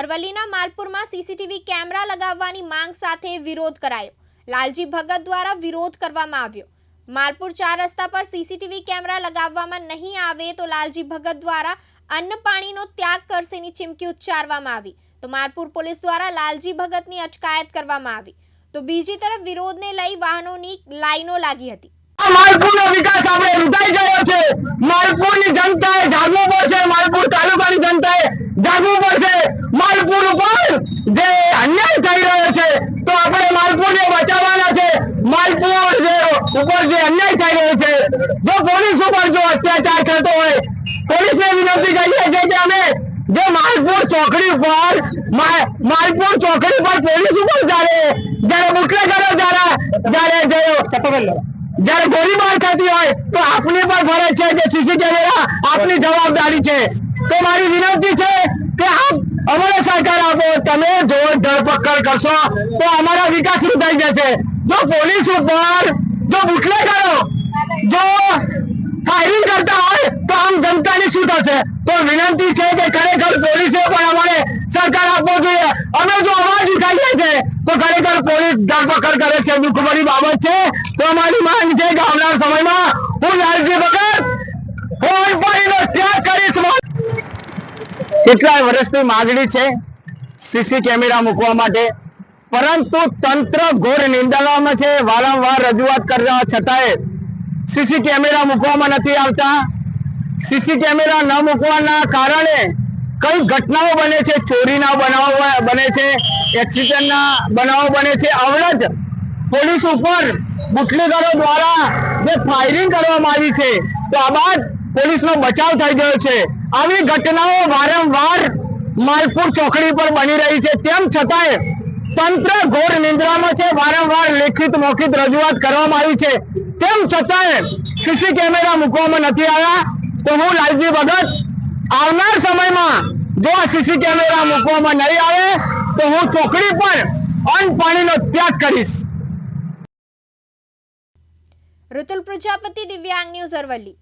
અરવલ્લીના માલપુરમાં CCTV camera લગાવવાની માંગ સાથે વિરોધ કરાયો. લાલજી ભગત દ્વારા વિરોધ કરવામાં આવ્યો. માલપુર ચાર રસ્તા પર સીસીટીવી કેમેરા લગાવવામાં નહીં આવે તો લાલજી ભગત દ્વારા અન્ન પાણીનો ત્યાગ કરશેની ચીમકી ઉચ્ચારવામાં આવી. તો માલપુર પોલીસ દ્વારા લાલજી ભગતની અટકાયત કરવામાં આવી. તો બીજી તરફ વિરોધને લઈ વાહનોની લાઈનો લાગી હતી. માલપુરનો વિકાસ આપણે રૂકાઈ ગયો છે. માલપુરની જનતાએ જાગવું પડશે માલપુર તાલુકાની જનતાએ જાગવું પડશે માલપુર ઉપર જે અન્યાય થઈ રહ્યો છે, તો આપણે માલપુરને બચાવવાના છે. માલપુર ઉપર જે અન્યાય થઈ રહ્યો છે, જો પોલીસ ઉપર જો અત્યાચાર થતો હોય, પોલીસને વિનંતી કરીએ છીએ કે અમે જે માલપુર ચોકડી ઉપર માલપુર ચોકડી પર પોલીસ ઉપર જ્યારે જ્યારે બુટલેગરો જ્યારે જ્યારે જે જ્યારે ગોળીબાર થતી હોય, તો આપની પણ ફરજ છે કે સીસી કેમેરા આપની જવાબદારી છે. તો મારી વિનંતી છે કે આપ અમારે સહકાર આપો તમે જો ધરપકડ કરશો તો અમારો વિકાસ રૂપાઈ જશે. જો પોલીસ ઉપર, જો બુટલેગરો, જો ફાયરિંગ કરતા હોય, તો આમ જનતાની શું થશે? તો વિનંતી છે કે ખરેખર પોલીસે પણ અમારે સરકાર આપવો જોઈએ. અમે જો અવાજ ઉઠાવીએ છીએ તો ખરેખર પોલીસ ધરપકડ કરે છે દુઃખભરી બાબત છે. તો અમારી માંગ છે કે આવનાર સમયમાં હું લાલજી ભગત હું અનપાણીનો ત્યાગ કરીશ. કેટલાય વર્ષની માંગણી છે સીસી કેમેરા મૂકવા માટે. પરંતુ તંત્ર ઘોર નિંદાવામાં છે. વારંવાર રજૂઆત કરવા છતાંય સીસી કેમેરા મૂકવામાં નથી આવતા. સીસી કેમેરા ન મૂકવાના કારણે કઈ ઘટનાઓ બને છે? ચોરીના બનાવો બને છે, એક્સિડન્ટના બનાવો બને છે. હમણાં જ પોલીસ ઉપર બુટલેગરો દ્વારા જે ફાયરિંગ કરવામાં આવી છે, તો આ બાદ પોલીસનો બચાવ થઈ ગયો છે. આવી ઘટનાઓ વારંવાર માલપુર ચોકડી પર બની રહી છે. તેમ છતાંય તંત્ર ઘોર નિંદ્રામાં છે, વારંવાર લેખિત, મૌખિત રજૂઆત કરવામાં આવી છે. તેમ છતાંય સીસી કેમેરા મૂકવામાં નથી આવ્યા. તો હું લાલજી ભગત, આવનાર સમયમાં જો આ સીસી કેમેરા મૂકવામાં નહીં આવે, તો હું ચોકડી પર અન્ન પાણીનો ત્યાગ કરીશ. ઋતુલ પ્રજાપતિ દિવ્યાંગ ન્યૂઝ અરવલ્લી.